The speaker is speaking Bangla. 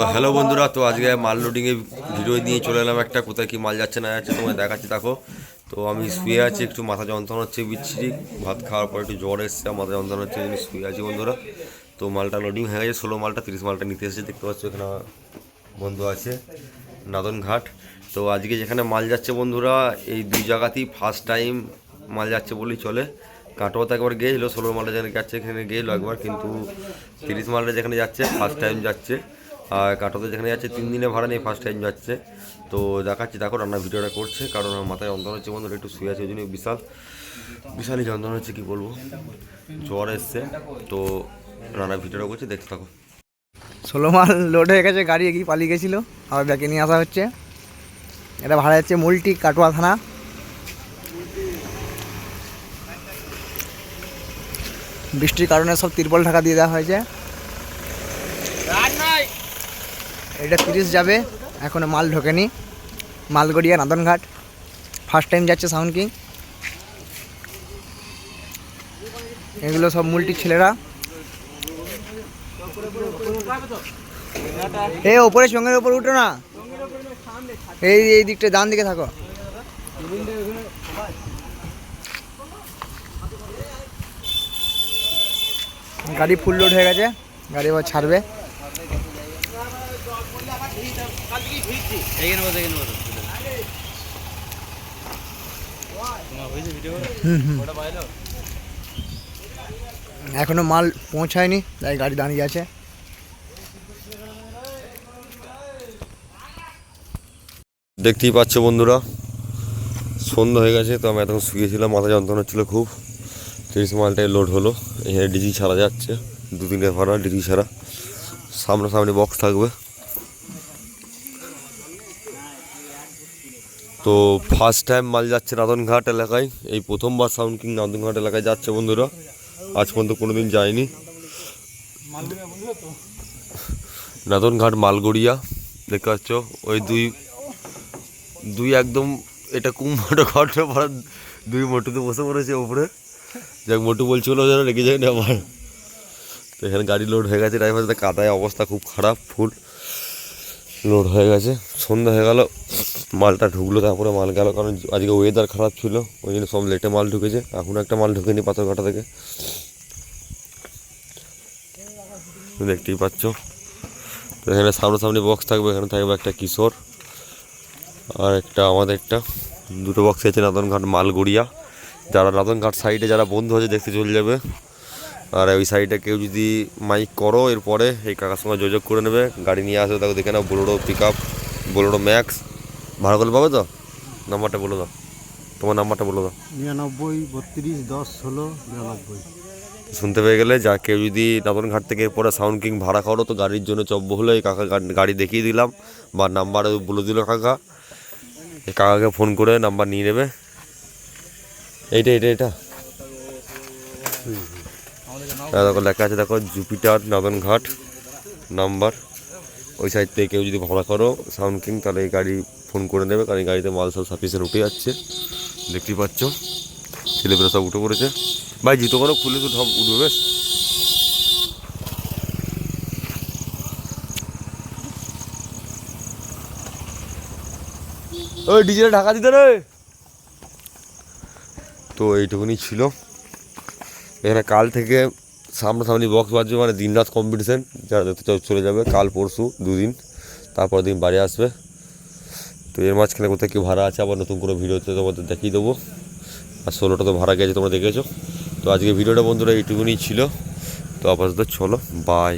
তো হ্যালো বন্ধুরা, তো আজকে মাল লোডিংয়ে ভিডিও নিয়ে চলে এলাম একটা। কোথায় কি মাল যাচ্ছে না যাচ্ছে তোমায় দেখাচ্ছি, দেখো। তো আমি শুয়ে আছি, একটু মাথা যন্ত্রণা হচ্ছে বিচ্ছিরি। ভাত খাওয়ার পর একটু জ্বর এসছে মাথা যন্ত্রণা হচ্ছে আমি শুয়ে আছি বন্ধুরা। তো মালটা লোডিং হয়ে গেছে, ষোলো মালটা, তিরিশ মালটা নিতে এসেছে, দেখতে পাচ্ছ এখানে বন্ধু আছে, নাদন ঘাট। তো আজকে যেখানে মাল যাচ্ছে বন্ধুরা, এই দুই জায়গাতেই ফার্স্ট টাইম মাল যাচ্ছে বলেই চলে। কাটোয়াতে একবার গিয়েছিল, ষোলো মালটা যেখানে যাচ্ছে, এখানে গিয়েছিল একবার, কিন্তু তিরিশ মালটা যেখানে যাচ্ছে ফার্স্ট টাইম যাচ্ছে। আর কাটোতে যেখানে যাচ্ছে, তিন দিনে ভাড়া নিয়ে ফার্স্ট টাইম যাচ্ছে। তো দেখাচ্ছি, দেখো রান্না ভিডিওটা করছে, কারণ আমার মাথায় যন্ত্রণা হচ্ছে বন্ধুরা একটু শুয়ে আছে, ওই জন্য বিশাল, বিশালই যন্ত্রণা হচ্ছে, কী বলব? জ্বর এসছে, তো রান্না ভিডিওটা করছে, দেখতে থাকো। ষোলো মাল লোড হয়ে গেছে, গাড়ি এগিয়ে পালিয়ে গেছিল, আবার ব্যাকে নিয়ে আসা হচ্ছে। এটা ভাড়া যাচ্ছে মুলটি কাটোয়া থানা। বৃষ্টির কারণে সব তিরপল ঢাকা দিয়ে দেওয়া হয়েছে। এটা তিরিশ যাবে, এখনও মাল ঢোকেনি। মালগড়িয়া নাদনঘাট ফার্স্ট টাইম যাচ্ছে সাউন্ড কিং এগুলো সব মুলটির ছেলেরা। এ, ওপরে সঙ্গের ওপর উঠো না। এই এই দিকটা ডান দিকে থাকো। গাড়ি ফুল লোড হয়ে গেছে, গাড়ি আবার ছাড়বে। এখনও মাল পৌঁছায়নি তাই গাড়ি দাঁড়িয়ে আছে। দেখতেই পাচ্ছ বন্ধুরা সন্ধ্যা হয়ে গেছে তো আমি এতক্ষণ শুয়েছিলাম মাথা যন্ত্রণা ছিল খুব। তিরিশ মালটায় লোড হলো এখানে ডিজি ছাড়া যাচ্ছে দু তিনটে ভাড়া ডিজি ছাড়া। সামনাসামনি বক্স থাকবে। তো ফার্স্ট টাইম মাল যাচ্ছে রাধনঘাট এলাকায়। এই প্রথমবার সাউন্ড কিং রাধনঘাট এলাকায় যাচ্ছে বন্ধুরা। আজ পর্যন্ত কোনো দিন যায়নি। নাদনঘাট মালগড়িয়া, দেখতে পাচ্ছ? ওই দুই দুই একদম এটা কুম্ভটা ঘটনা পড়া দুই মোটুতে বসে পড়েছে ওপরে যাক, মোটু বলছিল যেন রেগে যায় না আমার। তো এখানে গাড়ি লোড হয়ে গেছে ড্রাইভার কাদায় অবস্থা খুব খারাপ, ফুল লোড হয়ে গেছে। সন্ধ্যা হয়ে গেল। মালটা ঢুকলো, তারপরে মাল গেল, কারণ আজকে ওয়েদার খারাপ ছিল, ওই জন্য সব লেটে মাল ঢুকেছে। এখন একটা মাল ঢুকেনি পাথরঘাটা থেকে। দেখতেই পাচ্ছ। তো এখানে সামনাসামনি বক্স থাকবে, এখানে থাকবে একটা কিশোর আর একটা আমাদের একটা। দুটো বক্স আছে নাদনঘাট মালগড়িয়া। যারা নাদনঘাট সাইডে যারা বন্ধু আছে, দেখতে চলে যাবে। আর ওই সাইডে কেউ যদি মাইক করো, এরপরে এই কাকার সঙ্গে যোগাযোগ করে নেবে। গাড়ি নিয়ে আসবে, তাকে দেখে নাও Bolero pick up Bolero Max ভাড়া করলে পাবে তো? নাম্বারটা বলে দাও। তোমার নাম্বারটা বলে দাও। নিরানব্বই বত্রিশ দশ ষোলো নিরানব্বই শুনতে পেয়ে গেলে যা কেউ যদি নাদনঘাট থেকে পরে সাউন্ড কিং ভাড়া করো তো গাড়ির জন্য চব্য হলে এই কাকা গাড়ি দেখিয়ে দিলাম বা নাম্বার বলে দিল কাকা। এই কাকাকে ফোন করে নাম্বার নিয়ে নেবে। এইটা এটা এটা হ্যাঁ, দেখো লেখা আছে দেখো জুপিটার নাদনঘাট নাম্বার ওই সাইড থেকে কেউ যদি ভাড়া করো সাউন্ড কিং তাহলে এই গাড়ি ফোন করে নেবে, কারণ গাড়িতে মাল সব সাফিসিয়েন্ট উঠে যাচ্ছে। দেখতেই পাচ্ছ, ছেলেপেলে সব উঠে পড়েছে। ভাই, জুতো করো খুলে তো সব উঠবে, বেশ। ওই ডিজেলে ঢাকা দিতে রে। তো এইটুকুনি ছিল। এখানে কাল থেকে সামনাসামনি বক্স বাজবে মানে দিন রাত কম্পিটিশন যারা দেখতে চলে যাবে, কাল পরশু দুদিন তারপর দিন বাড়ি আসবে। তো এর মাঝখানে কোথায় কি ভাড়া আছে, আবার নতুন করে ভিডিওতে তোমাদের দেখিয়ে দেবো। আর ষোলোটা তো ভাড়া গেছে, তোমরা দেখেছ। তো আজকে ভিডিওটা বন্ধুরা এইটুকুনি ছিল। তো আপাতত চলো বাই